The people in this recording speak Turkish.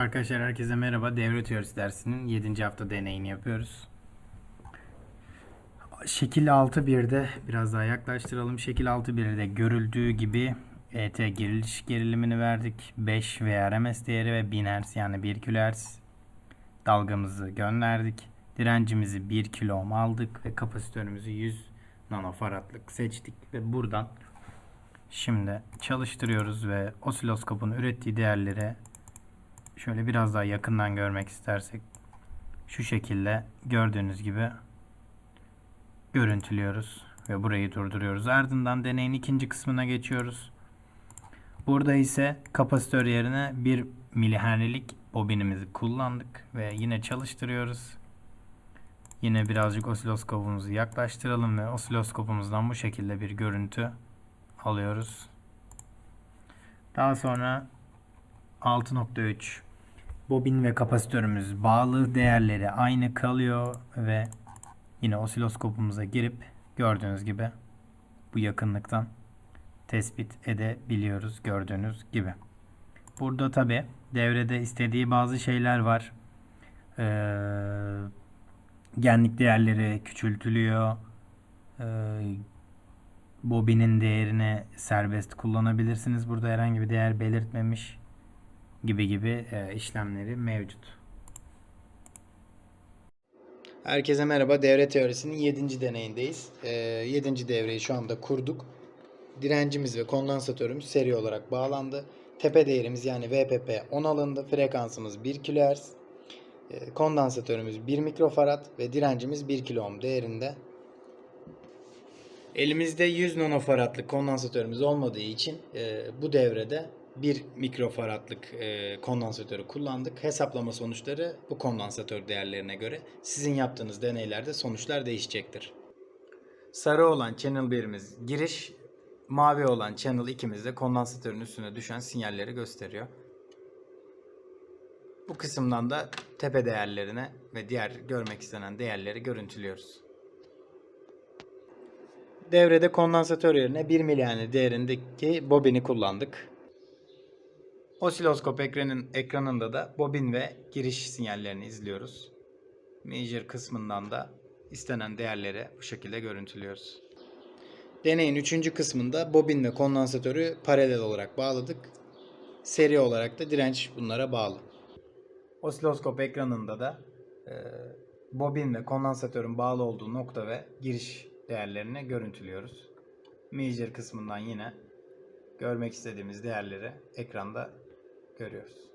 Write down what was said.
Arkadaşlar herkese merhaba. Devre teorisi dersinin 7. hafta deneyini yapıyoruz. Şekil 6.1'de biraz daha yaklaştıralım. Şekil 6.1'de görüldüğü gibi ET geriliş gerilimini verdik. 5 VRMS değeri ve 1000 Hz yani 1 kHz dalgamızı gönderdik. Direncimizi 1 kilo ohm aldık ve kapasitörümüzü 100 nanofaradlık seçtik ve buradan şimdi çalıştırıyoruz ve osiloskopun ürettiği değerleri Şöyle biraz daha yakından görmek istersek şu şekilde gördüğünüz gibi görüntülüyoruz ve burayı durduruyoruz. Ardından deneyin ikinci kısmına geçiyoruz. Burada ise kapasitör yerine 1 milihenrilik bobinimizi kullandık ve yine çalıştırıyoruz. Yine birazcık osiloskopumuzu yaklaştıralım ve osiloskopumuzdan bu şekilde bir görüntü alıyoruz. Daha sonra 6.3 bobin ve kapasitörümüz bağlı değerleri aynı kalıyor ve yine osiloskopumuza girip gördüğünüz gibi bu yakınlıktan tespit edebiliyoruz gördüğünüz gibi. Burada tabi devrede istediği bazı şeyler var. Ee, genlik değerleri küçültülüyor. Ee, bobinin değerini serbest kullanabilirsiniz. Burada herhangi bir değer belirtmemiş gibi gibi e, işlemleri mevcut. Herkese merhaba. Devre teorisinin 7. deneyindeyiz. 7. devreyi şu anda kurduk. Direncimiz ve kondansatörümüz seri olarak bağlandı. Tepe değerimiz yani VPP 10 alındı. Frekansımız 1 kHz. E, kondansatörümüz 1 mikrofarad ve direncimiz 1 kilo ohm değerinde. Elimizde 100 nanofaradlık kondansatörümüz olmadığı için e, bu devrede 1 mikrofaradlık e, kondansatörü kullandık. Hesaplama sonuçları bu kondansatör değerlerine göre sizin yaptığınız deneylerde sonuçlar değişecektir. Sarı olan channel 1'imiz giriş, mavi olan channel 2'miz de kondansatörün üstüne düşen sinyalleri gösteriyor. Bu kısımdan da tepe değerlerine ve diğer görmek istenen değerleri görüntülüyoruz. Devrede kondansatör yerine 1 milihaneli değerindeki bobini kullandık. Osiloskop ekranın ekranında da bobin ve giriş sinyallerini izliyoruz. Major kısmından da istenen değerleri bu şekilde görüntülüyoruz. Deneyin 3. kısmında bobin ve kondansatörü paralel olarak bağladık. Seri olarak da direnç bunlara bağlı. Osiloskop ekranında da e, bobin ve kondansatörün bağlı olduğu nokta ve giriş değerlerini görüntülüyoruz. Major kısmından yine görmek istediğimiz değerleri ekranda görüyoruz.